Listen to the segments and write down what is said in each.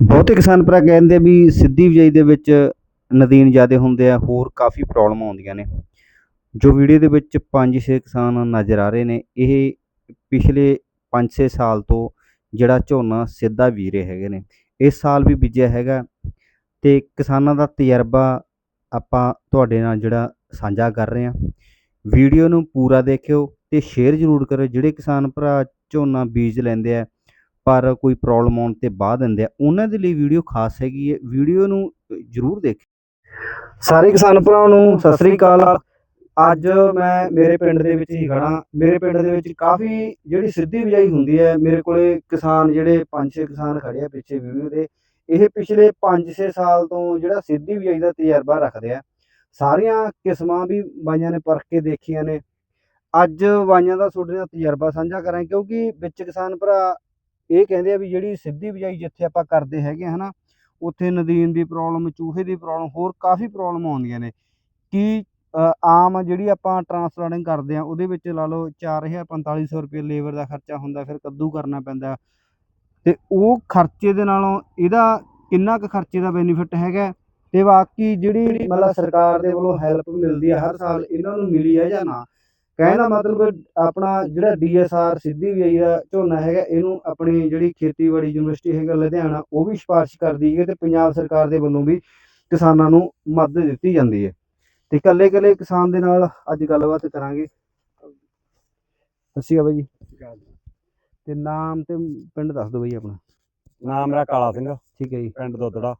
ਬਹੁਤੇ ਕਿਸਾਨ ਭਰਾ ਕਹਿੰਦੇ ਵੀ ਸਿੱਧੀ ਬਿਜਾਈ ਦੇ ਵਿੱਚ ਨਦੀਨ ਜ਼ਿਆਦਾ ਹੁੰਦੇ ਆ, ਹੋਰ ਕਾਫੀ ਪ੍ਰੋਬਲਮ ਆਉਂਦੀਆਂ ਨੇ। ਜੋ ਵੀਡੀਓ ਦੇ ਵਿੱਚ 5-6 ਕਿਸਾਨ ਨਜ਼ਰ ਆ ਰਹੇ ਨੇ, ਇਹ ਪਿਛਲੇ 5-6 ਸਾਲ ਤੋਂ ਜਿਹੜਾ ਝੋਨਾ ਸਿੱਧਾ ਬੀਜ ਰਹੇ ਹੈਗੇ ਨੇ। ਇਸ ਸਾਲ ਵੀ ਬੀਜਿਆ ਹੈਗਾ ਤੇ ਕਿਸਾਨਾਂ ਦਾ ਤਜਰਬਾ ਆਪਾਂ ਤੁਹਾਡੇ ਨਾਲ ਜਿਹੜਾ ਸਾਂਝਾ ਕਰ ਰਹੇ ਹਾਂ। ਵੀਡੀਓ ਨੂੰ ਪੂਰਾ ਦੇਖਿਓ ਤੇ ਸ਼ੇਅਰ ਜ਼ਰੂਰ ਕਰਿਓ, ਜਿਹੜੇ ਕਿਸਾਨ ਭਰਾ ਝੋਨਾ ਬੀਜ ਲੈਂਦੇ ਆ ਪਰ ਕੋਈ ਪ੍ਰੋਬਲਮ ਆਉਣ ਤੇ ਬਾਅਦ ਦਿੰਦੇ ਆ। ਉਹਨਾਂ ਦੇ ਲਈ ਵੀਡੀਓ ਖਾਸ ਹੈਗੀ ਹੈ ਵੀਡੀਓ ਨੂੰ ਜਰੂਰ ਦੇਖਿਓ। ਸਾਰੇ ਕਿਸਾਨ ਭਰਾਵਾਂ ਨੂੰ ਸਤਿ ਸ੍ਰੀ ਅਕਾਲ। ਅੱਜ ਮੈਂ ਮੇਰੇ ਪਿੰਡ ਦੇ ਵਿੱਚ ਹੀ ਖੜਾ ਮੇਰੇ ਪਿੰਡ ਦੇ ਵਿੱਚ ਕਾਫੀ ਜਿਹੜੀ ਸਿੱਧੀ ਬਿਜਾਈ ਹੁੰਦੀ ਹੈ ਮੇਰੇ ਕੋਲੇ ਕਿਸਾਨ ਜਿਹੜੇ 5-6 ਕਿਸਾਨ ਖੜੇ ਆ ਪਿੱਛੇ ਵੀਡੀਓ ਦੇ ਇਹ ਪਿਛਲੇ 5-6 ਸਾਲ ਤੋਂ ਜਿਹੜਾ ਸਿੱਧੀ ਬਿਜਾਈ ਦਾ ਤਜਰਬਾ ਰੱਖਦੇ ਆ। ਸਾਰੀਆਂ ਕਿਸਮਾਂ ਵੀ ਬਾਈਆਂ ਨੇ ਪਰਖ ਕੇ ਦੇਖੀਆਂ ਨੇ। ਅੱਜ ਬਾਈਆਂ ਦਾ ਤੁਹਾਡੇ ਨਾਲ ਤਜਰਬਾ ਸਾਂਝਾ ਕਰਾਂ ਕਿਉਂਕਿ ਵਿੱਚ ਕਿਸਾਨ ਭਰਾ ਇਹ ਕਹਿੰਦੇ ਆ ਵੀ ਜਿਹੜੀ ਸਿੱਧੀ ਬਿਜਾਈ ਜਿੱਥੇ ਆਪਾਂ ਕਰਦੇ ਹੈਗੇ ਹਨਾ, ਉੱਥੇ ਨਦੀਨ ਦੀ ਪ੍ਰੋਬਲਮ ਚੂਹੇ ਦੀ ਪ੍ਰੋਬਲਮ ਹੋਰ ਕਾਫੀ ਪ੍ਰੋਬਲਮ ਆਉਂਦੀਆਂ ਨੇ। ਕਿ ਆਮ ਜਿਹੜੀ ਆਪਾਂ ਟਰਾਂਸਪਲਾਂਟਿੰਗ ਕਰਦੇ ਆ, ਉਹਦੇ ਵਿੱਚ ਲਾ ਲਓ 4500 ਰੁਪਏ ਲੇਬਰ ਦਾ ਖਰਚਾ ਹੁੰਦਾ, ਫਿਰ ਕੱਦੂ ਕਰਨਾ ਪੈਂਦਾ। ਤੇ ਉਹ ਖਰਚੇ ਦੇ ਨਾਲੋਂ ਇਹਦਾ ਕਿੰਨਾ ਕੁ ਖਰਚੇ ਦਾ ਬੈਨੀਫਿਟ ਹੈਗਾ? ਤੇ ਬਾਕੀ ਜਿਹੜੀ ਮਤਲਬ ਸਰਕਾਰ ਦੇ ਵੱਲੋਂ ਹੈਲਪ ਮਿਲਦੀ ਹੈ ਹਰ ਸਾਲ ਇਹਨਾਂ ਨੂੰ ਮਿਲੀ ਹੈ ਜਾਂ ਨਾ? ਕਹਿਣ ਦਾ ਮਤਲਬ ਆਪਣਾ ਜਿਹੜਾ ਡੀਐਸਆਰ ਸਿੱਧੀ ਬਿਜਾਈ ਦਾ ਝੋਨਾ ਹੈਗਾ ਇਹਨੂੰ ਆਪਣੀ ਜਿਹੜੀ ਖੇਤੀਬਾੜੀ ਯੂਨੀਵਰਸਿਟੀ ਹੈਗਾ ਲੁਧਿਆਣਾ ਉਹ ਵੀ ਸਿਫਾਰਿਸ਼ ਕਰਦੀ ਹੈ ਤੇ ਪੰਜਾਬ ਸਰਕਾਰ ਦੇ ਵੱਲੋਂ ਵੀ ਕਿਸਾਨਾਂ ਨੂੰ ਮਦਦ ਦਿੱਤੀ ਜਾਂਦੀ ਹੈ। ਤੇ ਇਕੱਲੇ ਇਕੱਲੇ ਕਿਸਾਨ ਦੇ ਨਾਲ ਅੱਜ ਗੱਲਬਾਤ ਕਰਾਂਗੇ। ਅਕਾਲ ਬਾਈ ਜੀ। ਤੇ ਨਾਮ ਤੇ ਪਿੰਡ ਦੱਸ ਦਿਓ ਬਾਈ ਆਪਣਾ। ਨਾਮ ਮੇਰਾ ਕਾਲਾ ਸਿੰਘ ਠੀਕ ਹੈ ਜੀ। ਪਿੰਡ ਦੋਦੜਾ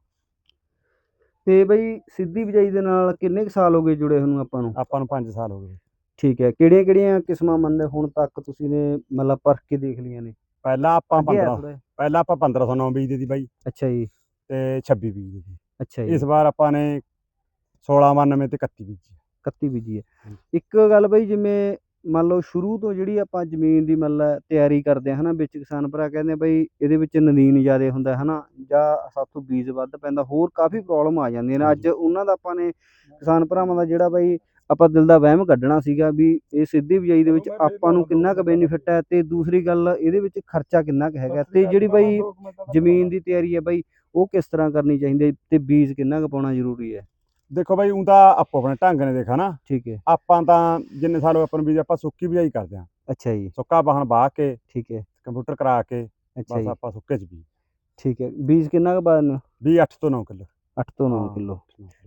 ਤੇ ਬਾਈ ਸਿੱਧੀ ਬਿਜਾਈ ਦੇ ਨਾਲ ਕਿੰਨੇ ਸਾਲ ਹੋ ਗਏ ਜੁੜੇ ਨੂੰ ਆਪਾਂ ਨੂੰ? ਆਪਾਂ ਨੂੰ 5 ਸਾਲ ਹੋ ਗਏ। ਠੀਕ ਹੈ ਕਿਹੜੀਆਂ ਕਿਹੜੀਆਂ ਕਿਸਮਾਂ ਮੰਨਦੇ ਹੁਣ ਤੱਕ ਤੁਸੀਂ ਨੇ ਮਤਲਬ ਪਰਖ ਕੇ ਦੇਖ ਲਈਆਂ ਨੇ? ਪਹਿਲਾਂ ਆਪਾਂ ਅੱਗੇ ਆ 15 ਥੋੜ੍ਹਾ ਜਿਹਾ। ਪਹਿਲਾਂ ਆਪਾਂ 1509 ਬੀਜਦੇ ਸੀ ਬਾਈ। ਅੱਛਾ ਜੀ। ਤੇ 26 ਬੀਜਦੇ ਸੀ। ਅੱਛਾ ਜੀ। ਇਸ ਵਾਰ ਆਪਾਂ ਨੇ 1692 ਤੇ 31 ਬੀਜੀ 31 ਬੀਜੀ ਹੈ। ਇੱਕ ਗੱਲ ਬਈ ਜਿਵੇਂ ਮੰਨ ਲਓ ਸ਼ੁਰੂ ਤੋਂ ਜਿਹੜੀ ਆਪਾਂ ਜ਼ਮੀਨ ਦੀ ਮਤਲਬ ਤਿਆਰੀ ਕਰਦੇ ਹਾਂ ਹਨਾ ਵਿੱਚ ਕਿਸਾਨ ਭਰਾ ਕਹਿੰਦੇ ਆ ਬਈ ਇਹਦੇ ਵਿੱਚ ਨਦੀਨ ਜ਼ਿਆਦਾ ਹੁੰਦਾ ਹੈ ਹਨਾ ਜਾਂ ਸਾਥੋਂ ਬੀਜ ਵੱਧ ਪੈਂਦਾ ਹੋਰ ਕਾਫੀ ਪ੍ਰੋਬਲਮ ਆ ਜਾਂਦੀਆਂ ਨੇ। ਅੱਜ ਉਹਨਾਂ ਦਾ ਆਪਾਂ ਨੇ ਕਿਸਾਨ ਭਰਾਵਾਂ ਦਾ ਜਿਹੜਾ ਬਈ ਆਪਾਂ ਦਿਲ ਦਾ ਵਹਿਮ ਕੱਢਣਾ ਸੀਗਾ ਵੀ ਇਹ ਸਿੱਧੀ ਬਿਜਾਈ ਦੇ ਵਿੱਚ ਆਪਾਂ ਨੂੰ ਕਿੰਨਾ ਕੁ ਬੈਨੀਫਿਟ ਹੈ ਤੇ ਦੂਸਰੀ ਗੱਲ ਇਹਦੇ ਵਿੱਚ ਖਰਚਾ ਕਿੰਨਾ ਕੁ ਹੈਗਾ? ਤੇ ਜਿਹੜੀ ਬਈ ਜ਼ਮੀਨ ਦੀ ਤਿਆਰੀ ਹੈ ਬਈ ਉਹ ਕਿਸ ਤਰ੍ਹਾਂ ਕਰਨੀ ਚਾਹੀਦੀ ਹੈ ਤੇ ਬੀਜ ਕਿੰਨਾ ਕੁ ਪਾਉਣਾ ਜ਼ਰੂਰੀ ਹੈ? ਦੇਖੋ ਬਾਈ ਉਹ ਤਾਂ ਆਪੋ ਆਪਣੇ ਢੰਗ ਨੇ ਦੇਖਾ ਨਾ। ਠੀਕ ਹੈ। ਆਪਾਂ ਤਾਂ ਜਿੰਨੇ ਸਾਲ ਆਪਾਂ ਨੂੰ ਬੀਜ ਆਪਾਂ ਸੁੱਕੀ ਬਿਜਾਈ ਕਰਦੇ ਆ ਅੱਛਾ ਜੀ। ਸੁੱਕਾ ਬਾਹਣ ਬਾਹ ਕੇ ਠੀਕ ਹੈ। ਕੰਪਿਊਟਰ ਕਰਾ ਕੇ ਅੱਛਾ ਬਸ ਜੀ। ਆਪਾਂ ਸੁੱਕੇ ਚ ਬੀਜ। ਠੀਕ ਹੈ। ਬੀਜ ਕਿੰਨਾ ਕੁ ਬਾਅਦ ਵੀ 8 ਤੋਂ 9 ਕਿਲੋ। 8 ਤੋਂ 9 ਕਿਲੋ।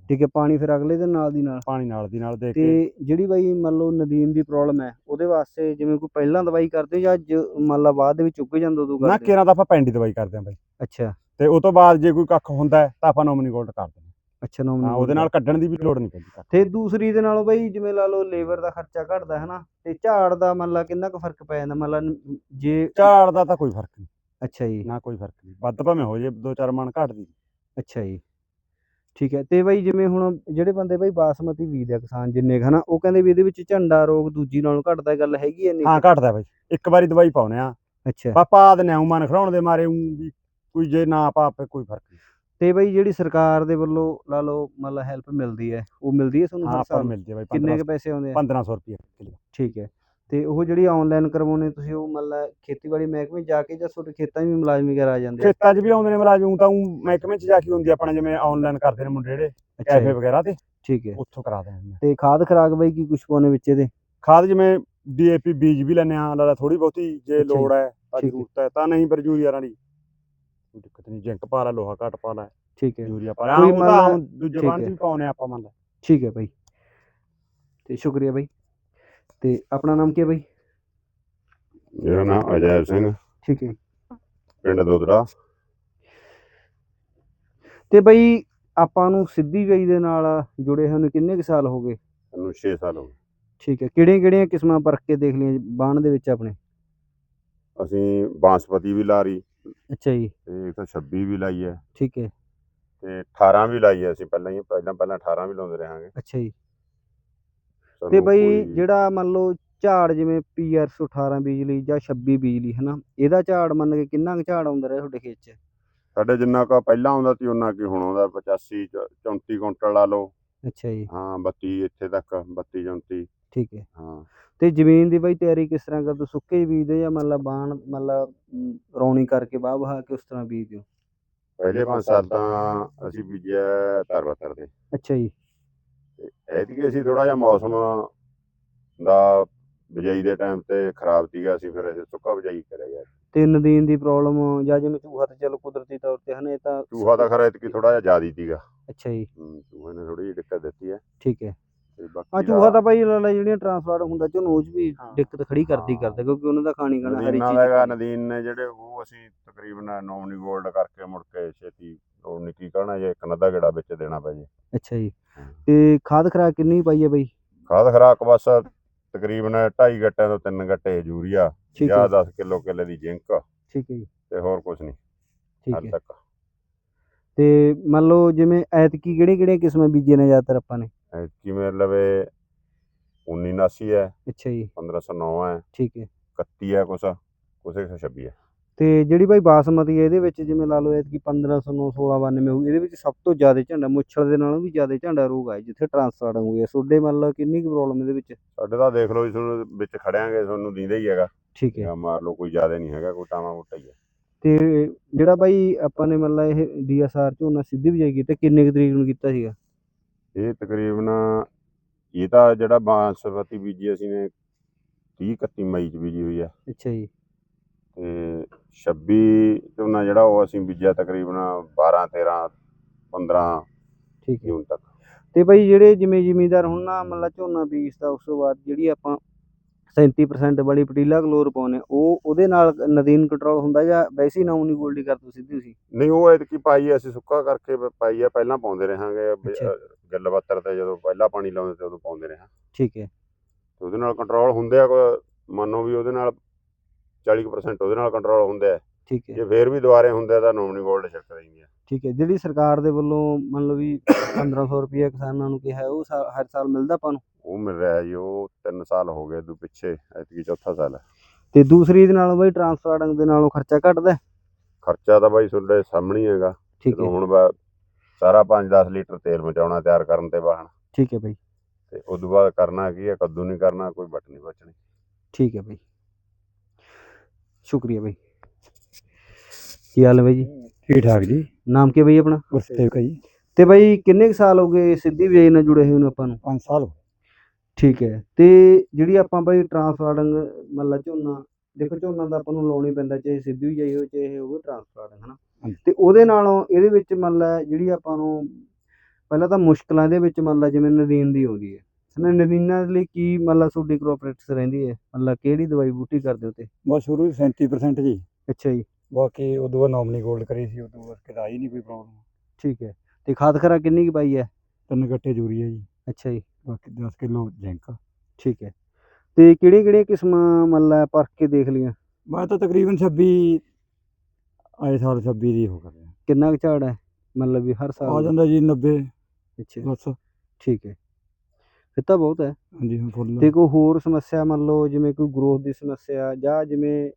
ਠੀਕ ਹੈ ਪਾਣੀ ਫਿਰ ਅਗਲੇ ਦਿਨ ਨਾਲ ਦੀ ਨਾਲ। ਪਾਣੀ ਨਾਲ ਦੀ ਨਾਲ ਦੇ ਕੇ। ਤੇ ਜਿਹੜੀ ਬਾਈ ਮੰਨ ਲਓ ਨਦੀਨ ਦੀ ਪ੍ਰੋਬਲਮ ਹੈ ਉਹਦੇ ਵਾਸਤੇ ਜਿਵੇਂ ਕੋਈ ਪਹਿਲਾਂ ਦਵਾਈ ਕਰਦੇ ਜਾਂ ਮੰਨ ਲਾ ਬਾਅਦ ਦੇ ਵਿੱਚ ਉੱਗ ਜਾਂਦਾ ਉਦੋਂ ਨਾ ਕਰਦੇ? ਕੇਰਾਂ ਤਾਂ ਆਪਾਂ ਪੈਂਡੀ ਦਵਾਈ ਕਰਦੇ ਆ ਬਾਈ। ਅੱਛਾ। ਤੇ ਉਸ ਤੋਂ ਬਾਅਦ ਜੇ ਕੋਈ ਕੱਖ ਹੁੰਦਾ ਤਾਂ ਆਪਾਂ ਨੋਮਨੀ ਗੋਲਡ ਕਰਦੇ ਹਾਂ। ਅੱਛਾ ਨੋਮਨੀ ਹਾਂ ਉਹਦੇ ਨਾਲ ਕੱਢਣ ਦੀ ਵੀ ਲੋੜ ਨਹੀਂ ਪੈਂਦੀ। ਤੇ ਦੂਸਰੀ ਦੇ ਨਾਲੋਂ ਬਾਈ ਜਿਵੇਂ ਲਾ ਲਓ ਲੇਬਰ ਦਾ ਖਰਚਾ ਘਟਦਾ ਹੈ ਨਾ ਤੇ ਝਾੜ ਦਾ ਮੰਨ ਲਾ ਕਿੰਨਾ ਕੁ ਫ਼ਰਕ ਪੈ ਜਾਂਦਾ? ਮੰਨ ਲਾ ਨ- ਜੇ ਝਾੜ ਦਾ ਤਾਂ ਕੋਈ ਫ਼ਰਕ ਨਹੀਂ। ਅੱਛਾ ਜੀ। ਨਾ ਕੋਈ ਫ਼ਰਕ ਨਹੀਂ। ਵੱਧ ਭਾਵੇਂ ਹੋ ਜੇ ਦੋ ਚਾਰ ਮਣ ਘੱਟ ਦੀ ਅੱਛਾ ਜੀ। ਠੀਕ ਹੈ ਤੇ ਬਾਈ ਜਿਵੇਂ ਹੁਣ ਜਿਹੜੇ ਬੰਦੇ ਬਾਈ ਬਾਸਮਤੀ ਬੀਜਦੇ ਆ ਕਿਸਾਨ ਜਿੰਨੇ ਕੁ ਹਨਾ ਉਹ ਕਹਿੰਦੇ ਵੀ ਇਹਦੇ ਵਿੱਚ ਝੰਡਾ ਰੋਗ ਦੂਜੀ ਨਾਲੋਂ ਘਟਦਾ ਗੱਲ ਹੈਗੀ ਐ ਨਹੀਂ ਹਾਂ ਘਟਦਾ ਬਾਈ ਇੱਕ ਵਾਰੀ ਦਵਾਈ ਪਾਉਨੇ ਆ। ਅੱਛਾ। ਪਾਪਾ ਦੇ ਨਿਆਉ ਮਨ ਖੜਾਉਣ ਦੇ ਮਾਰੇ ਊਂ ਵੀ ਕੋਈ ਜੇ ਨਾ ਪਾਪੇ ਕੋਈ ਫ਼ਰਕ ਨਹੀਂ। ਤੇ ਬਾਈ ਜਿਹੜੀ ਸਰਕਾਰ ਦੇ ਵੱਲੋਂ ਲਾ ਲਓ ਮਤਲਬ ਹੈਲਪ ਮਿਲਦੀ ਹੈ ਉਹ ਮਿਲਦੀ ਹੈ ਤੁਹਾਨੂੰ ਹਾਂ ਹਰ ਆਪਾਂ ਨੂੰ ਸਾਲ ਮਿਲਦੀ ਹੈ ਬਾਈ ਕਿੰਨੇ 15 ਕੁ ਪੈਸੇ ਆਉਂਦੇ ਆ? 1500 ਰੁਪਏ ਕਿਲੋ। ਠੀਕ ਹੈ। ਤੇ ਉਹ ਜਿਹੜੀ ਆਨਲਾਈਨ ਕਰਵਾਉਣੇ ਤੁਸੀਂ ਉਹ ਮਤਲਬ ਖੇਤੀਬਾੜੀ ਮਹਿਕਮੇ 'ਚ ਜਾ ਕੇ ਜਾਂ ਤੁਹਾਡੇ ਖੇਤਾਂ 'ਚ ਵੀ ਮੁਲਾਜ਼ਮ ਵਗੈਰਾ ਆ ਜਾਂਦੇ ਆ? ਖੇਤਾਂ 'ਚ ਵੀ ਆਉਂਦੇ ਨੇ ਮਲਾਜੂਮ ਤਾਂ ਊਂ ਮਹਿਕਮੇ 'ਚ ਜਾ ਕੇ ਹੁੰਦੀ ਆ ਆਪਣਾ ਜਿਵੇਂ ਆਨਲਾਈਨ ਕਰਦੇ ਨੇ ਮੁੰਡੇ ਜਿਹੜੇ ਅੱਛਾ ਕੈਫੇ ਜੀ, ਵਗੈਰਾ ਤੇ ਠੀਕ ਹੈ। ਉੱਥੋਂ ਕਰਾ ਦਿੰਦੇ ਨੇ। ਤੇ ਖਾਦ ਖਰਾਕ ਬਾਈ ਕੀ ਕੁਛ ਪਾਉਣੇ ਵਿੱਚ ਇਹਦੇ? ਖਾਦ ਜਿਵੇਂ ਡੀਏਪੀ ਬੀਜ ਵੀ ਲੈਨੇ ਆ ਲਾਲਾ ਥੋੜੀ ਬਹੁਤੀ ਜੇ ਅੱਛਾ ਲੋੜ ਹੈ ਤਾਂ ਠੀਕ ਹੈ। ਜ਼ਰੂਰਤ ਹੈ ਤਾਂ ਨਹੀਂ ਪਰ ਯੂਰੀਆ ਵਾਲੀ ਕੋਈ ਦਿੱਕਤ ਨਹੀਂ ਜਿੰਕ ਪਾ ਲਾ ਲੋਹਾ ਘੱਟ ਪਾ ਲਾ ਠੀਕ ਹੈ। ਯੂਰੀਆ ਪਾ ਲਾ ਕੋਈ ਆਮ ਮੰਨ ਤਾਂ ਲਾ- ਆਮ ਦੂਜੇ ਠੀਕ ਬਾਣ 'ਚ ਹੈ। ਵੀ ਪਾਉਨੇ ਆਪਾਂ ਮੰਨ ਲਾ ਠੀਕ ਹੈ ਬਾਈ। ਤੇ ਸ਼ੁਕਰੀਆ ਬਾਈ। ਤੇ ਆਪਣਾ ਨਾਮ ਕੀ ਹੈ ਬਾਈ? ਮੇਰਾ ਨਾਮ ਅਜੈਬ ਸਿੰਘ ਠੀਕ ਹੈ। ਪਿੰਡ ਦੋਦੜਾ ਤੇ ਬਾਈ ਆਪਾਂ ਨੂੰ ਸਿੱਧੀ ਗਈ ਦੇ ਨਾਲ ਜੁੜੇ ਹੋਏ ਨੂੰ ਕਿੰਨੇ ਕੁ ਸਾਲ ਹੋ ਗਏ? ਮੈਨੂੰ 6 ਸਾਲ ਹੋ ਗਏ। ਠੀਕ ਹੈ। ਕਿਹੜੀਆਂ ਕਿਹੜੀਆਂ ਕਿਸਮਾਂ ਪਰਖ ਕੇ ਦੇਖ ਲਈਆਂ ਬਾਣ ਦੇ ਵਿੱਚ ਆਪਣੇ? ਅਸੀਂ ਬਾਂਸਪਤੀ ਵੀ ਲਾ ਰਹੀ ਅੱਛਾ ਜੀ। ਤੇ 126 ਵੀ ਲਾਈ ਹੈ। ਠੀਕ ਹੈ। ਤੇ 18 ਵੀ ਲਾਈ ਹੈ ਅਸੀਂ ਪਹਿਲਾਂ ਹੀ ਪਹਿਲਾਂ ਪਹਿਲਾਂ 18 ਵੀ ਲਾਉਂਦੇ ਰਹਾਂਗੇ। ਅੱਛਾ ਜੀ। ਤੇ ਬਾਈ ਜਿਹੜਾ ਮੰਨ ਲਓ ਝਾੜ ਜਿਵੇਂ ਪੀਆਰ 118 ਬਿਜਲੀ ਜਾਂ 26 ਬਿਜਲੀ ਹਨਾ? ਇਹਦਾ ਝਾੜ ਮੰਨ ਕੇ ਕਿੰਨਾ ਕੁ ਝਾੜ ਆਉਂਦਾ ਰਿਹਾ ਤੁਹਾਡੇ ਖੇਤ 'ਚ? ਸਾਡੇ ਜਿੰਨਾ ਕਾ ਪਹਿਲਾਂ ਆਉਂਦਾ ਸੀ ਉਹਨਾਂ ਕੀ ਹੁਣ ਆਉਂਦਾ 85 ਚ- 34 ਕੁਇੰਟਲ ਲਾ ਲਓ। ਅੱਛਾ ਜੀ। ਹਾਂ 32 ਇੱਥੇ ਤੱਕ 32 34 ਠੀਕ ਹੈ। ਹਾਂ। ਤੇ ਜ਼ਮੀਨ ਦੀ ਬਾਈ ਤਿਆਰੀ ਕਿਸ ਤਰ੍ਹਾਂ ਕਰਦੇ? ਸੁੱਕੇ ਬੀਜਦੇ ਜਾਂ ਮੰਨ ਲਾ ਬਾਣ ਅਮ, ਰੌਣੀ ਕਰਕੇ ਵਾਹ ਵਾਹ ਕੇ ਉਸ ਤਰ੍ਹਾਂ ਬੀਜਦੇ ਹੋ? ਪਹਿਲੇ ਪੰਜ ਸਾਲ ਤਾਂ ਅਸੀਂ ਬੀਜਿਆ ਤਰਵਤਰ ਦੇ। ਅੱਛਾ ਜੀ। ਐਤਕੀ ਅਸੀਂ ਥੋੜਾ ਜਿਹਾ ਮੌਸਮ ਦਾ ਬਿਜਾਈ ਦੇ ਟਾਈਮ ਤੇ ਖਰਾਬ ਸੀਗਾ ਅਸੀਂ ਫਿਰ ਅਸੀਂ ਸੁੱਕਾ ਬਿਜਾਈ ਕਰਿਆ ਗਿਆ ਤੇ ਨਦੀਨ ਦੀ ਪ੍ਰੋਬਲਮ ਜਾਂ ਜਿਵੇਂ ਚੂਹਾ ਤੇ ਚਲੋ ਕੁਦਰਤੀ ਤੌਰ ਤੇ ਹਨ ਇਹ ਤਾਂ ਚੂਹਾ ਦਾ ਖਰਾ ਐਤਕੀ ਥੋੜਾ ਜਿਹਾ ਜ਼ਿਆਦਾ ਸੀਗਾ ਅੱਛਾ ਜੀ ਹੂੰ, ਚੂਹੇ ਨੇ ਥੋੜੀ ਜਿਹੀ ਦਿੱਕਤ ਦਿੱਤੀ ਹੈ ਠੀਕ ਹੈ ਤੇ ਆ ਬਾਕੀ ਚੂਹਾ ਤਾਂ ਭਾਈ ਲਾ ਲਾ ਜਿਹੜੀਆਂ ਟ੍ਰਾਂਸਪੋਰਟ ਹੁੰਦਾ ਝੋਨੋ ਚ ਵੀ ਹਾਂ। ਦਿੱਕਤ ਖੜੀ ਕਰਦੀ ਹਾਂ। ਕਰਦਾ ਕਿਉਂਕਿ ਉਹਨਾਂ ਦਾ ਖਾਣੀ ਖਾਣਾ ਹਰੀ ਨਦੀਨਾਂ ਚੀਜ਼ ਦਾ ਹੈਗਾ। ਨਦੀਨ ਨੇ ਜਿਹੜੇ ਉਹ ਅਸੀਂ ਤਕਰੀਬਨ ਨੌਮਨੀ ਗੋਲਡ ਕਰਕੇ ਮੁੜ ਕੇ ਛੇਤੀ ਉਹ ਨੀ ਕੀ ਕਹਿਣਾ ਜੇ ਇੱਕ ਨੱਦਾ ਗੇੜਾ ਵਿੱਚ ਦੇਣਾ ਪੈ ਜੇ ਅੱਛਾ ਜੀ। ਤੇ ਖਾਦ ਖਰਾਕ ਕਿੰਨੀ ਪਾਈ ਹੈ ਬਾਈ? ਖਾਦ ਖਰਾਕ ਬਸ ਤਕਰੀਬਨ 2.5 ਗੱਟਿਆਂ ਤੋਂ 3 ਗੱਟੇ ਯੂਰੀਆ ਠੀਕ ਜਾਂ। ਹੈ 10 ਕਿਲੋ ਕਿੱਲੇ ਦੀ ਜਿੰਕ ਠੀਕ ਹੈ ਜੀ। ਤੇ ਹੋਰ ਕੁਝ ਨਹੀਂ ਠੀਕ ਹਾਲ ਹੈ। ਤੱਕ। ਤੇ ਮੰਨ ਲਓ ਜਿਵੇਂ ਐਤਕੀ ਕਿਹੜੇ ਕਿਹੜੇ ਕਿਸਮਾਂ ਬੀਜੇ ਨੇ ਜ਼ਿਆਦਾਤਰ ਆਪਾਂ ਨੇ? ਐਤਕੀ ਮੇਰੇ ਲਵੇ 1989 ਹੈ ਅੱਛਾ ਜੀ। 1509 ਹੈ ਠੀਕ ਹੈ। 31 ਹੈ ਕੁਛ ਕੁਛ 126 ਹੈ। ਤੇ ਜਿਹੜੀ ਬਾਈ ਬਾਸਮਤੀ ਹੈ ਇਹਦੇ ਵਿੱਚ ਜਿਵੇਂ ਲਾ ਲਓ ਐਤਕੀ 1509 1692 ਹੋਊ ਇਹਦੇ ਵਿੱਚ ਸਭ ਤੋਂ ਜ਼ਿਆਦਾ ਝੰਡਾ ਮੁੱਛਲ ਦੇ ਨਾਲੋਂ ਵੀ ਜ਼ਿਆਦਾ ਝੰਡਾ ਰੋਗ ਹੈ ਜਿੱਥੇ ਟ੍ਰਾਂਸਫਰ ਹੋ ਗਿਆ। ਸੋਡੇ ਮੰਨ ਲਓ ਕਿੰਨੀ ਕੁ ਪ੍ਰੋਬਲਮ ਇਹਦੇ ਵਿੱਚ? ਸਾਡੇ ਤਾਂ ਦੇਖ ਲਓ ਜੀ ਤੁਹਾਨੂੰ ਵਿੱਚ ਖੜਿਆਂਗੇ ਤੁਹਾਨੂੰ ਦੀਂਦਾ ਹੀ ਹੈਗਾ। ਠੀਕ ਹੈ। ਜਾਂ ਮਾਰ ਲਓ ਕੋਈ ਜ਼ਿਆਦਾ ਨਹੀਂ ਹੈਗਾ ਕੋਈ ਟਾਵਾਂ ਮੋਟਾ ਹੀ ਹੈ। ਤੇ ਜਿਹੜਾ ਬਾਈ ਆਪਾਂ ਨੇ ਮੰਨ ਲਾ ਇਹ ਡੀਐਸਆਰ ਝੋਨਾ ਸਿੱਧੀ ਬਿਜਾਈ ਕੀਤੀ ਕਿੰਨੇ ਕੁ ਤਰੀਕ ਨੂੰ ਕੀਤਾ ਸੀਗਾ? ਇਹ ਤਕਰੀਬਨ ਇਹ ਤਾਂ ਜਿਹੜਾ ਬਾਂਸਪਤੀ ਬੀਜੀ ਅਸੀਂ ਨੇ 30 31 ਮਈ ਚ ਬੀਜੀ ਹੋਈ ਹੈ ਅੱਛਾ ਜੀ। ਤੇ 26 ਝੋਨਾ ਜਿਹੜਾ ਉਹ ਅਸੀਂ ਬੀਜਿਆ ਤਕਰੀਬਨ 12 13 15 ਠੀਕ ਹੈ। ਜੂਨ ਤੱਕ। ਤੇ ਬਾਈ ਜਿਹੜੇ ਜਿਵੇਂ ਜ਼ਿਮੀਂਦਾਰ ਹੁਣ ਨਾ ਮੰਨ ਲਾ ਝੋਨਾ ਬੀਜਦਾ ਉਸ ਤੋਂ ਬਾਅਦ ਜਿਹੜੀ ਆਪਾਂ 37% ਵਾਲੀ ਪਟੀਲਾ ਕਲੋਰ ਪਾਉਨੇ ਉਹ ਉਹਦੇ ਨਾਲ ਨਦੀਨ ਕੰਟਰੋਲ ਹੁੰਦਾ ਜਾਂ ਵੈਸੇ ਹੀ ਨਾਮਨੀ ਗੋਲਡੀ ਕਰ ਦੋ ਸਿੱਧੀ ਤੁਸੀਂ? ਨਹੀਂ ਉਹ ਐਤਕੀ ਪਾਈ ਅਸੀਂ ਸੁੱਕਾ ਕਰਕੇ ਪਾਈ ਆ ਪਹਿਲਾਂ ਪਾਉਂਦੇ ਰਹਾਂਗੇ ਬ- ਅੱਛਾ। ਗੱਲ ਬੱਤਰ ਤੇ ਜਦੋਂ ਪਹਿਲਾਂ ਪਾਣੀ ਲਾਉਂਦੇ ਤੇ ਉਦੋਂ ਪਾਉਂਦੇ ਰਹਾਂ ਠੀਕ ਹੈ। ਤੇ ਉਹਦੇ ਨਾਲ ਕੰਟਰੋਲ ਹੁੰਦੇ ਆ ਮੰਨੋ ਵੀ ਉਹਦੇ ਨਾਲ 40% ਉਹਦੇ ਨਾਲ ਕੰਟਰੋਲ ਹੁੰਦੇ ਆ। ਠੀਕ ਹੈ। ਜੇ ਫੇਰ ਵੀ ਦੁਬਾਰੇ ਹੁੰਦੇ ਤਾਂ ਨੋਮਨੀ ਗੋਲਡ ਛਿੜਕ ਦਿੰਦੀ ਆ। ਠੀਕ ਹੈ। ਜਿਹੜੀ ਸਰਕਾਰ ਦੇ ਵੱਲੋਂ ਮੰਨ ਲਓ ਵੀ 1500 ਰੁਪਏ ਕਿਸਾਨਾਂ ਨੂੰ ਕਿਹਾ ਉਹ ਸਾ- ਹਰ ਸਾਲ ਮਿਲਦਾ ਆਪਾਂ ਨੂੰ? ਉਹ ਮਿਲ ਰਿਹਾ ਜੀ ਉਹ 3 ਸਾਲ ਹੋ ਗਏ ਦੂ ਪਿੱਛੇ ਐਤਕੀ ਚੌਥਾ ਸਾਲ ਹੈ। ਤੇ ਦੂਸਰੀ ਦੇ ਨਾਲੋਂ ਬਾਈ ਟ੍ਰਾਂਸਪੋਰਟਿੰਗ ਦੇ ਨਾਲੋਂ ਖਰਚਾ ਘਟਦਾ ਹੈ? ਖਰਚਾ ਤਾਂ ਬਾਈ ਤੁਹਾਡੇ ਸਾਹਮਣੇ ਹੀ ਹੈਗਾ। ਠੀਕ ਜਦੋਂ ਹੈ। ਹੁਣ ਬਾ- ਸਾਰਾ 5-10 ਲੀਟਰ ਤੇਲ ਮਚਾਉਣਾ ਤਿਆਰ ਕਰਨ ਤੇ ਵਾਹਣ। ਠੀਕ ਹੈ ਬਾਈ। ਤੇ ਉਸ ਤੋਂ ਬਾਅਦ ਕਰਨਾ ਕੀ ਹੈ? ਕੱਦੂ ਨਹੀਂ ਕਰਨਾ ਕੋਈ ਵੱਟ ਨਹੀਂ ਬਚਣੀ ਠੀਕ ਹੈ ਬਾਈ। ਸ਼ੁਕਰੀਆ ਬਾਈ। ਕੀ ਹਾਲ ਹੈ ਬਾਈ ਜੀ? ਠੀਕ ਠਾਕ ਜੀ। ਨਾਮ ਕੀ ਹੈ ਬਾਈ ਆਪਣਾ? ਗੁਰਸੇਵਕ ਹੈ ਜੀ। ਤੇ ਬਾਈ ਕਿੰਨੇ ਕੁ ਸਾਲ ਹੋ ਗਏ ਸਿੱਧੀ ਬਿਜਾਈ ਨਾਲ ਜੁੜੇ ਹੋਏ ਨੂੰ ਆਪਾਂ ਨੂੰ? 5 ਸਾਲ ਹੋ ਠੀਕ ਹੈ। ਤੇ ਜਿਹੜੀ ਆਪਾਂ ਬਾਈ ਟ੍ਰਾਂਸਪੋਰਟਿੰਗ ਮਤਲਬ ਝੋਨਾ ਦੇਖੋ ਝੋਨਾ ਦਾ ਆਪਾਂ ਨੂੰ ਲਾਉਣੀ ਪੈਂਦਾ ਚਾਹੇ ਸਿੱਧੀ ਬਿਜਾਈ ਹੋਵੇ ਚਾਹੇ ਹੋਵੇ ਟ੍ਰਾਂਸਪੋਰਟਿੰਗ ਹਨਾ? ਹਾਂਜੀ। ਤੇ ਉਹਦੇ ਨਾਲੋਂ ਇਹਦੇ ਵਿੱਚ ਮੰਨ ਲਾ ਜਿਹੜੀ ਆਪਾਂ ਨੂੰ ਪਹਿਲਾਂ ਤਾਂ ਮੁਸ਼ਕਲਾਂ ਇਹਦੇ ਵਿੱਚ ਮੰਨ ਲਾ ਜਿਵੇਂ ਨਦੀਨ ਦੀ ਆਉਂਦੀ ਹੈ। ਹਨਾ ਨਦੀਨਾਂ ਦੇ ਲਈ ਕੀ ਮੰਨ ਲਾ ਤੁਹਾਡੀ ਪ੍ਰੋਪਰਟਿਕਸ ਰਹਿੰਦੀ ਹੈ? ਮੰਨ ਲਾ ਕਿਹੜੀ ਦਵਾਈ ਬੂਟੀ ਕਰਦੇ ਹੋ ਤੇ? ਬਸ ਸ਼ੁਰੂ ਹੀ 37% ਜੀ। ਅੱਛਾ ਜੀ। ਬਾਕੀ ਉਦੋਂ ਬਾਅਦ ਨੋਮਨੀ ਗੋਲਡ ਕਰੀ ਸੀ ਉਦੋਂ ਬਾਅਦ ਕਿਤੇ ਆਈ ਨਹੀਂ ਕੋਈ ਪ੍ਰੋਬਲਮ ਠੀਕ ਹੈ। ਤੇ ਖਾਦ ਖਰਾ ਕਿੰਨੀ ਕੁ ਪਾਈ ਹੈ? ਤਿੰਨ ਗੱਟੇ ਜੂਰੀ ਹੈ ਜੀ। ਅੱਛਾ ਜੀ। ਬਾਕੀ 10 ਕਿਲੋ ਜਿੰਕ ਠੀਕ ਹੈ। ਤੇ ਕਿਹੜੀਆਂ ਕਿਹੜੀਆਂ ਕਿਸਮਾਂ ਮੰਨ ਲਾ ਪਰਖ ਕੇ ਦੇਖ ਲਈਆਂ? ਮੈਂ ਤਾਂ ਤਕਰੀਬਨ 26 ਆਏ ਸਾਲ 26 ਦੀ ਹੋ ਕਰਦੇ ਕਿੰਨਾ ਕੁ ਝਾੜ ਹੈ? ਮਤਲਬ ਵੀ ਹਰ ਆ ਸਾਲ ਜਾਂਦਾ ਜੀ 90 ਅੱਛਾ ਬਸ। ਠੀਕ ਹੈ। ਫਿਰ ਤਾਂ ਬਹੁਤ ਹੈ। ਹਾਂਜੀ ਹੁਣ ਫੁੱਲ। ਤੇ ਕੋਈ ਹੋਰ ਸਮੱਸਿਆ ਮੰਨ ਲਓ ਜਿਵੇਂ ਕੋਈ ਗਰੋਥ ਦੀ ਸਮੱਸਿਆ ਜਾਂ ਜਿਵੇਂ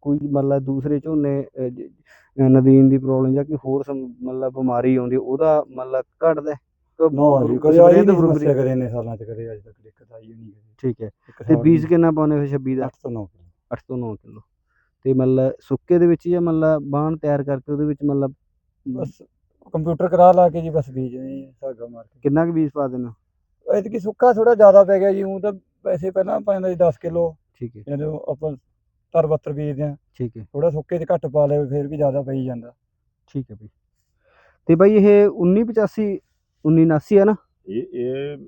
ਕੋਈ ਮਤਲਬ ਦੂਸਰੇ ਝੋਨੇ ਅਹ, ਜ- ਅਹ, ਨਦੀਨ ਦੀ ਪ੍ਰੋਬਲਮ ਜਾਂ ਕੋਈ ਹੋਰ ਸਮ- ਮਤਲਬ ਬਿਮਾਰੀ ਆਉਂਦੀ ਉਹਦਾ ਮਤਲਬ ਘਟਦਾ ਹੈ? ਕਿ ਨਾ ਜੀ ਕੋਈ ਕਦੇ ਆਈ spray ਨਹੀਂ ਤਾਂ ਸਮੱਸਿਆ ਬਰੋਬਰੀ- ਕਦੇ ਇੰਨੇ ਸਾਲਾਂ ਚ ਕਦੇ ਅੱਜ ਤੱਕ ਦਿੱਕਤ ਆਈ ਨਹੀਂ ਕਦੇ। ਠੀਕ ਹੈ। ਇੱਕ ਤੇ ਸਾਲ ਬੀਜ ਦੀ। ਕਿੰਨਾ ਪਾਉਨੇ ਫਿਰ 26 ਦਾ? ਅੱਠ ਤੋਂ 9 ਕਿਲੋ। 8 ਤੋਂ 9 ਕਿਲੋ। ਤੇ ਮਤਲਬ ਸੁੱਕੇ ਦੇ ਵਿੱਚ ਜਾਂ ਮਤਲਬ ਬਾਣ ਤਿਆਰ ਕਰਕੇ ਉਹਦੇ ਵਿੱਚ ਮਤਲਬ ਬਸ ਕੰਪਿਊਟਰ ਕਰਾ ਲਾ ਕੇ ਜੀ ਬਸ ਬੀਜ ਨਹੀਂ ਧਾਗਾ ਮਾਰ ਕੇ। ਕਿੰਨਾ ਕੁ ਬੀਜ ਪਾ ਦੇਣਾ? ਐਤਕੀ ਸੁੱਕਾ ਥੋੜਾ ਜ਼ਿਆਦਾ ਪੈ ਗਿਆ ਜੀ ਉਹ ਤਾਂ ਪੈਸੇ ਪਹਿਲਾਂ ਪੈਂਦਾ ਜੀ 10 ਕਿਲੋ ਠੀਕ ਹੈ। ਜਦੋਂ ਆਪਾਂ ਤਰ ਬੱਤਰ ਬੀਜਦੇ ਆ ਠੀਕ ਹੈ। ਥੋੜਾ ਸੁੱਕੇ 'ਚ ਘੱਟ ਪਾ ਲਿਆ ਫਿਰ ਵੀ ਜ਼ਿਆਦਾ ਪਈ ਜਾਂਦਾ। ਠੀਕ ਹੈ ਬਈ। ਤੇ ਬਾਈ ਇਹ 1985 1979 ਹੈ ਨਾ? ਇਹ ਇਹ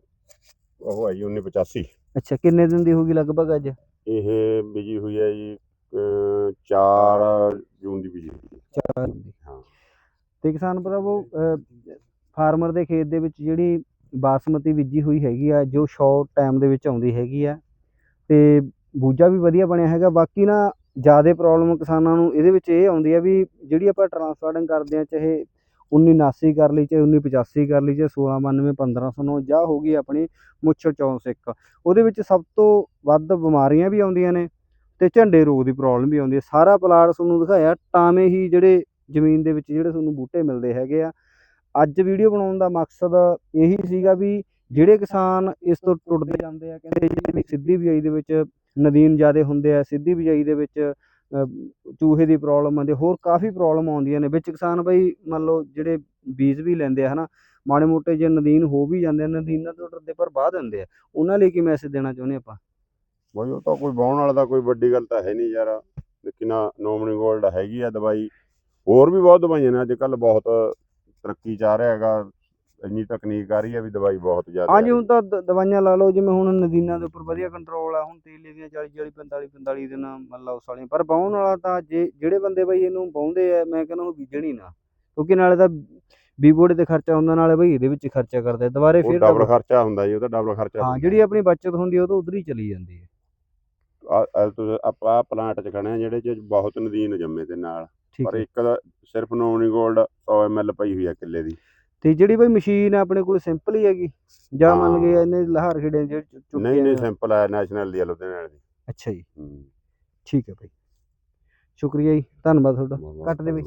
ਉਹ ਹੈ ਜੀ 1985 ਅੱਛਾ ਕਿੰਨੇ ਦਿਨ ਦੀ ਹੋਗੀ ਲਗਭਗ ਅੱਜ? ਇਹ ਬੀਜੀ ਹੋਈ ਹੈ ਜੀ 4 ਜੂਨ ਦੀ ਬੀਜੀ ਹੋਈ ਹੈ। ਚਾਰ ਦਿਨ ਦੀ। ਹਾਂ। ਤੇ ਕਿਸਾਨ ਭਰਾਵੋ ਫਾਰਮਰ ਦੇ ਖੇਤ ਦੇ ਵਿੱਚ ਜਿਹੜੀ ਬਾਸਮਤੀ ਬੀਜੀ ਹੋਈ ਹੈਗੀ ਆ, ਜੋ ਸ਼ਾਰਟ ਟਾਈਮ ਦੇ ਵਿੱਚ ਆਉਂਦੀ ਹੈਗੀ ਆ। ਤੇ ਬੂਜਾ ਵੀ ਵਧੀਆ ਬਣਿਆ ਹੈਗਾ, ਬਾਕੀ ਨਾ ਜ਼ਿਆਦਾ ਪ੍ਰੋਬਲਮ ਕਿਸਾਨਾਂ ਨੂੰ ਇਹਦੇ ਵਿੱਚ ਇਹ ਆਉਂਦੀ ਆ ਵੀ ਜਿਹੜੀ ਆਪਾਂ ਟ੍ਰਾਂਸਪੋਰਟਿੰਗ ਕਰਦੇ ਆ, ਚਾਹੇ 1979 ਕਰ ਲਈ, ਚਾਹੇ 1985 ਕਰ ਲਈ, ਚਾਹੇ 1692 1509 ਜਾਂ ਹੋ ਗਈ ਆਪਣੀ ਮੁੱਛ ਚੌਂ ਸਿੱਕ। ਉਹਦੇ ਵਿੱਚ ਸਭ ਤੋਂ ਵੱਧ ਬਿਮਾਰੀਆਂ ਵੀ ਆਉਂਦੀਆਂ ਨੇ ਤੇ ਝੰਡੇ ਰੋਗ ਦੀ ਪ੍ਰੋਬਲਮ ਵੀ ਆਉਂਦੀ ਹੈ ਸਾਰਾ ਪਲਾਟ ਤੁਹਾਨੂੰ ਦਿਖਾਇਆ ਟਾਵੇਂ ਹੀ ਜਿਹੜੇ ਜ਼ਮੀਨ ਦੇ ਵਿੱਚ ਜਿਹੜੇ ਤੁਹਾਨੂੰ ਬੂਟੇ ਮਿਲਦੇ ਹੈਗੇ ਆ ਅੱਜ ਵੀਡੀਓ ਬਣਾਉਣ ਦਾ ਮਕਸਦ ਇਹੀ ਸੀਗਾ ਵੀ ਜਿਹੜੇ ਕਿਸਾਨ ਇਸ ਤੋਂ ਟੁੱਟਦੇ ਜਾਂਦੇ ਆ, ਕਹਿੰਦੇ ਜਿਹੜੀ ਸਿੱਧੀ ਬਿਜਾਈ ਦੇ ਵਿੱਚ ਨਦੀਨ ਜ਼ਿਆਦੇ ਹੁੰਦੇ ਆ, ਸਿੱਧੀ ਬਿਜਾਈ ਦੇ ਵਿੱਚ ਚੂਹੇ ਦੀ ਪ੍ਰੋਬਲਮ ਆਉਂਦੀ ਹੋਰ ਕਾਫੀ ਪ੍ਰੋਬਲਮ ਆਉਂਦੀਆਂ ਨੇ। ਵਿੱਚ ਕਿਸਾਨ ਬਈ ਮੰਨ ਲਓ ਜਿਹੜੇ ਬੀਜ ਵੀ ਲੈਂਦੇ ਆ, ਹਨਾ, ਮਾੜੇ ਮੋਟੇ ਜੇ ਨਦੀਨ ਹੋ ਵੀ ਜਾਂਦੇ ਆ, ਨਦੀਨਾਂ ਤੋਂ ਡਰਦੇ ਪਰ ਬਾਹ ਦਿੰਦੇ ਆ। ਉਹਨਾਂ ਲਈ ਕੀ ਮੈਸੇਜ ਦੇਣਾ ਚਾਹੁੰਦੇ ਆਪਾਂ? ਬਈ ਉਹ ਤਾਂ ਕੋਈ ਬਾਉਣ ਵਾਲਾ ਦਾ ਕੋਈ ਵੱਡੀ ਗੱਲ ਤਾਂ ਹੈ ਨਹੀਂ ਯਾਰ। ਲੇਕਿਨ ਨੋਮਨੀ ਗੋਲਡ ਹੈਗੀ ਆ ਦਵਾਈ। ਹੋਰ ਵੀ ਬਹੁਤ ਦਵਾਈਆਂ ਨੇ ਅੱਜ ਕੱਲ ਬਹੁਤ। ਤਰੱਕੀ ਆ ਰਿਹਾ ਹੈਗਾ ਇੰਨੀ ਤਕਨੀਕ ਆ ਰਹੀ ਹੈ ਵੀ ਦਵਾਈ ਬਹੁਤ ਜ਼ਿਆਦਾ ਹਾਂਜੀ ਹੁਣ ਤਾਂ ਦ- ਦਵਾਈਆਂ ਲਾ ਲਓ ਜਿਵੇਂ ਹੁਣ ਨਦੀਨਾਂ ਦੇ ਉੱਪਰ ਵਧੀਆ ਕੰਟਰੋਲ ਆ ਹੁਣ ਤੇਲੇ ਦੀਆਂ 40 40 45 45 ਦਿਨ ਮੰਨ ਲਓ ਸਾਲੀਆਂ ਪਰ ਬਾਉਣ ਵਾਲਾ ਤਾਂ ਜੇ ਜਿਹੜੇ ਬੰਦੇ ਬਈ ਇਹਨੂੰ ਬਾਉਂਦੇ ਆ ਮੈਂ ਕਹਿੰਦਾ ਉਹ ਬੀਜਣ ਹੀ ਨਾ ਕਿਉਂਕਿ ਨਾਲੇ ਤਾਂ ਬੀਬੋੜੇ ਤੇ ਖਰਚਾ ਹੁੰਦਾ ਨਾਲੇ ਬਈ ਇਹਦੇ ਵਿੱਚ ਖਰਚਾ ਕਰਦੇ ਆ। ਦੁਬਾਰੇ ਉਹ ਫਿਰ ਡਬਲ ਖਰਚਾ ਹੁੰਦਾ ਜੀ ਉਹਦਾ ਡਬਲ ਖਰਚਾ ਹਾਂ ਹੁੰਦਾ। ਜਿਹੜੀ ਆਪਣੀ ਬਚਤ ਹੁੰਦੀ ਆ ਉਹ ਤਾਂ ਉਧਰ ਹੀ ਚਲੀ ਜਾਂਦੀ ਹੈ ਆ- ਆ ਤੁਸੀਂ ਆਪਾਂ ਪਲਾਂਟ ਚ ਖੜੇ ਆ ਜਿਹੜੇ ਚ ਬਹੁਤ ਨਦੀਨ ਜੰਮੇ ਤੇ ਨਾਲ ਠੀਕ ਪਰ ਹੈ। ਇੱਕ ਦਾ ਸਿਰਫ ਨੋਮਨੀ ਗੋਲਡ 100 ml ਪਈ ਹੋਈ ਆ ਕਿੱਲੇ ਦੀ। ਤੇ ਜਿਹੜੀ ਬਈ ਮਸ਼ੀਨ ਆਪਣੇ ਕੋਲ ਸਿੰਪਲ ਹੀ ਹੈਗੀ? ਜਾਂ ਮੰਨ ਹਾਂ। ਇਹਨੇ ਲਹਾਰ ਖੇੜੇ ਜਿਹੜੇ ਚੁ- ਚੁੱਕੇ ਨਹੀਂ ਨਹੀਂ ਆ। ਸਿੰਪਲ ਆ ਨੈਸ਼ਨਲ ਦੀ ਆ ਲੁਧਿਆਣੇ ਦੀ। ਅੱਛਾ ਜੀ। ਹੂੰ। ਠੀਕ ਹੈ ਬਈ। ਸ਼ੁਕਰੀਆ ਜੀ। ਧੰਨਵਾਦ ਤੁਹਾਡਾ। ਬਹੁਤ- ਕੱਟ ਦੇ ਬਈ।